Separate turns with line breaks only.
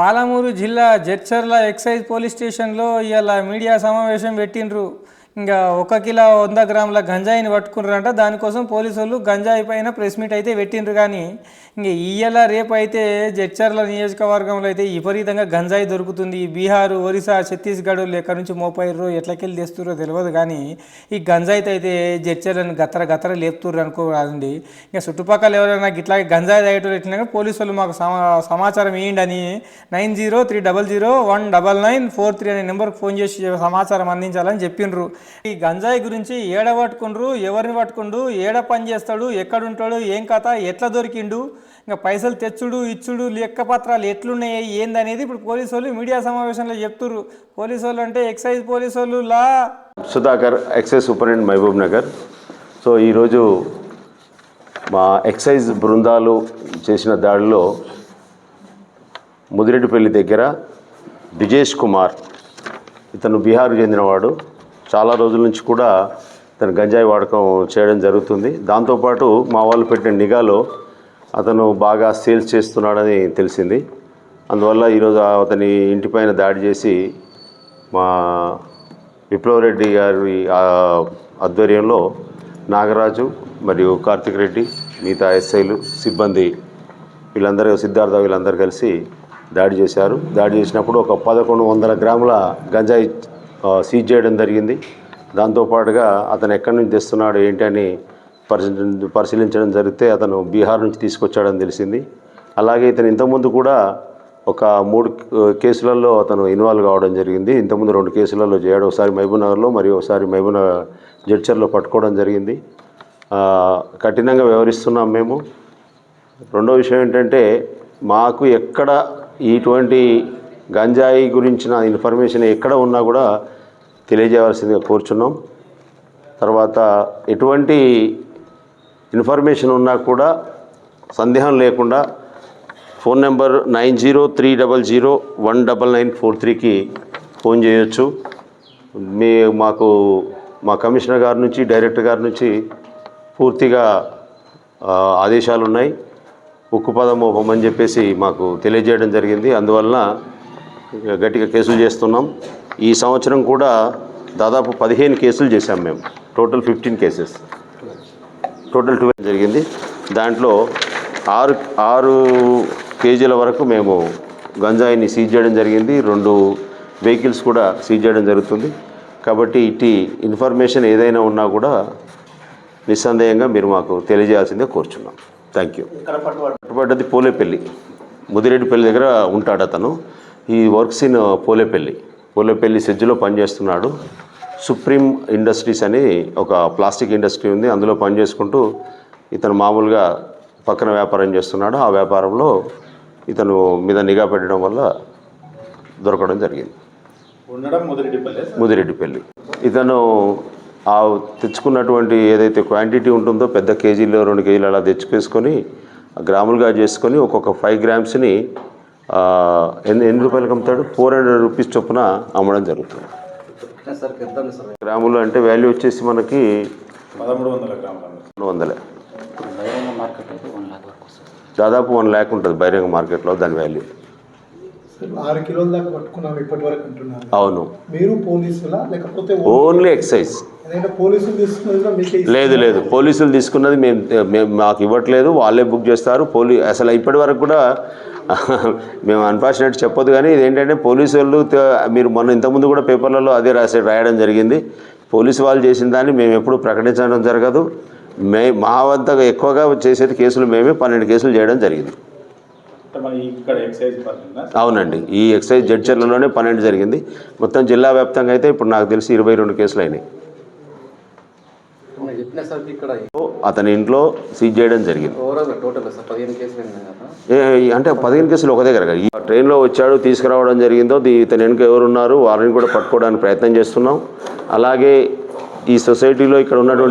పాలమూరు జిల్లా Jadcherla excise police స్టేషన్లో ఇవాళ మీడియా సమావేశం పెట్టిండ్రు. ఇంకా ఒక కిలో వంద గ్రాముల గంజాయిని పట్టుకున్నారంట. దానికోసం పోలీసు వాళ్ళు గంజాయి పైన ప్రెస్ మీట్ అయితే పెట్టిండ్రు కానీ ఇంక ఇయ్యాల రేపు అయితే జడ్చర్ల నియోజకవర్గంలో అయితే విపరీతంగా గంజాయి దొరుకుతుంది. ఈ బీహారు ఒరిస్సా ఛత్తీస్గఢ్ ఎక్కడి నుంచి మోపైర్రు ఎట్లకెళ్ళి తెస్తుర్రో తెలియదు కానీ ఈ గంజాయితో అయితే జడ్చర్లను గత్తర గత్తర లేపుతుర్రు అనుకోరాదండి ఇంకా చుట్టుపక్కల ఎవరైనా ఇట్లా గంజాయి తాగేటోళ్ళు ఎట్లా పోలీసు వాళ్ళు మాకు సమా సమాచారం ఇవ్వండి అని nine zero three double zero one double nine four three అనే నెంబర్కి ఫోన్ చేసి సమాచారం అందించాలని చెప్పిండ్రు ఈ గంజాయి గురించి ఏడ పట్టుకుండ్రు ఎవరిని పట్టుకుండు ఏడ పని చేస్తాడు ఎక్కడుంటాడు ఏం కథ ఎట్లా దొరికిండు ఇంకా పైసలు తెచ్చుడు ఇచ్చుడు లెక్క పత్రాలు ఎట్లున్నాయి ఏందనేది ఇప్పుడు పోలీసు వాళ్ళు మీడియా సమావేశంలో చెప్తుర్రు. పోలీసు వాళ్ళు అంటే ఎక్సైజ్ పోలీసు వాళ్ళు లా.
Sudhakar excise superintendent Mahabubnagar. So ఈరోజు మా ఎక్సైజ్ బృందాలు చేసిన దాడిలో ముదిరెడ్డిపల్లి దగ్గర బ్రిజేష్ కుమార్ ఇతను బీహార్ చెందినవాడు. చాలా రోజుల నుంచి కూడా తను గంజాయి వాడకం చేయడం జరుగుతుంది. దాంతోపాటు మా వాళ్ళు పెట్టిన నిఘాలో అతను బాగా సేల్స్ చేస్తున్నాడని తెలిసింది. అందువల్ల ఈరోజు అతని ఇంటిపైన దాడి చేసి మా విప్లవరెడ్డి గారి ఆ, ఆధ్వర్యంలో నాగరాజు మరియు కార్తిక్ రెడ్డి మిగతా ఎస్ఐలు సిబ్బంది వీళ్ళందరూ సిద్ధార్థ వీళ్ళందరూ కలిసి దాడి చేశారు. దాడి చేసినప్పుడు ఒక పదకొండు వందల గ్రాముల గంజాయి సీజ్ చేయడం జరిగింది. దాంతోపాటుగా అతను ఎక్కడి నుంచి తెస్తున్నాడు ఏంటి అని పరిశీలి పరిశీలించడం జరిగితే అతను బీహార్ నుంచి తీసుకొచ్చాడని తెలిసింది. అలాగే ఇతను ఇంతకుముందు కూడా ఒక మూడు కేసులలో అతను ఇన్వాల్వ్ కావడం జరిగింది. ఇంతకుముందు రెండు కేసులలో చేయడం ఒకసారి మహబూబ్నగర్లో మరియు ఒకసారి మహబూబ్నగర్ జడ్చర్లో పట్టుకోవడం జరిగింది. కఠినంగా వ్యవహరిస్తున్నాం మేము. రెండో విషయం ఏంటంటే మాకు ఎక్కడ ఇటువంటి గంజాయి గురించిన ఇన్ఫర్మేషన్ ఎక్కడ ఉన్నా కూడా తెలియజేయవలసిందిగా కోరుచున్నాం. తర్వాత ఎటువంటి ఇన్ఫర్మేషన్ ఉన్నా కూడా సందేహం లేకుండా phone number nine zero three double zero one double nine four త్రీకి ఫోన్ చేయొచ్చు. మీ మాకు మా కమిషనర్ గారి నుంచి డైరెక్టర్ గారి నుంచి పూర్తిగా ఆదేశాలు ఉన్నాయి ఉక్కు పదం అని చెప్పేసి మాకు తెలియజేయడం జరిగింది. అందువలన గట్టిగా కేసులు చేస్తున్నాం. ఈ సంవత్సరం కూడా దాదాపు పదిహేను కేసులు చేశాం మేము. Total fifteen cases total twelve జరిగింది. దాంట్లో ఆరు ఆరు కేజీల వరకు మేము గంజాయిని సీజ్ చేయడం జరిగింది. రెండు వెహికల్స్ కూడా సీజ్ చేయడం జరుగుతుంది. కాబట్టి ఇట్టి ఇన్ఫర్మేషన్ ఏదైనా ఉన్నా కూడా నిస్సందేహంగా మీరు మాకు తెలియజేయాల్సిందే కోరుచున్నాం. థ్యాంక్ యూ పట్టుబడ్డది పోలేపల్లి. ముదిరెడ్డిపల్లి దగ్గర ఉంటాడు అతను. ఈ వర్క్స్ ఇన్ పోలేపల్లి. పోలేపల్లి సెజ్జులో పనిచేస్తున్నాడు. సుప్రీం ఇండస్ట్రీస్ అని ఒక ప్లాస్టిక్ ఇండస్ట్రీ ఉంది. అందులో పనిచేసుకుంటూ ఇతను మామూలుగా పక్కన వ్యాపారం చేస్తున్నాడు. ఆ వ్యాపారంలో ఇతను మీద నిఘా పెట్టడం వల్ల దొరకడం జరిగింది. ముదిరెడ్డిపల్లి ఇతను ఆ తెచ్చుకున్నటువంటి ఏదైతే క్వాంటిటీ ఉంటుందో పెద్ద కేజీలు రెండు కేజీలు అలా తెచ్చుకేసుకొని గ్రాములుగా చేసుకొని ఒక్కొక్క ఫైవ్ గ్రామ్స్ని ఎన్ని ఎన్ని రూపాయలకు అమ్ముతాడు? ఫోర్ హండ్రెడ్ రూపీస్ చొప్పున అమ్మడం జరుగుతుంది. గ్రాములు అంటే వాల్యూ వచ్చేసి మనకి
పదమూడు వందలే
దాదాపు వన్ ల్యాక్ ఉంటుంది బహిరంగ మార్కెట్లో దాని వాల్యూ.
ఆరు కిలోల దాకా పట్టుకున్నాం ఇప్పటి వరకు అంటున్నారు.
అవును.
మీరు పోలీసులా? లేకపోతే
ఓన్లీ ఎక్సైజ్? లేదు లేదు. పోలీసులు తీసుకున్నది మేము మేము మాకు ఇవ్వట్లేదు. వాళ్ళే బుక్ చేస్తారు. పోలీ అసలు ఇప్పటి వరకు కూడా మేము అన్ఫార్చునేట్ చెప్పొద్దు కానీ ఇదేంటంటే పోలీసు వాళ్ళు మీరు మొన్న ఇంతకుముందు కూడా పేపర్లలో అదే రాసి రాయడం జరిగింది. పోలీసు వాళ్ళు చేసిన దాన్ని మేము ఎప్పుడు ప్రకటించడం జరగదు. మే మా వద్ద ఎక్కువగా చేసేది కేసులు మేమే. పన్నెండు కేసులు చేయడం జరిగింది. అవునండి. ఈ ఎక్సైజ్ జడ్చర్లలోనే పన్నెండు జరిగింది. మొత్తం జిల్లా వ్యాప్తంగా అయితే ఇప్పుడు నాకు తెలిసి ఇరవై రెండు కేసులు అయినాయి. అతని ఇంట్లో సీజ్ చేయడం జరిగింది. అంటే పదిహేను కేసులు ఒక దగ్గర. ఈ ట్రైన్లో వచ్చాడు తీసుకురావడం జరిగిందో దీ- ఇతని వెనుక ఎవరున్నారు వారిని కూడా పట్టుకోవడానికి ప్రయత్నం చేస్తున్నాం. అలాగే ఈ సొసైటీలో ఇక్కడ ఉన్నటువంటి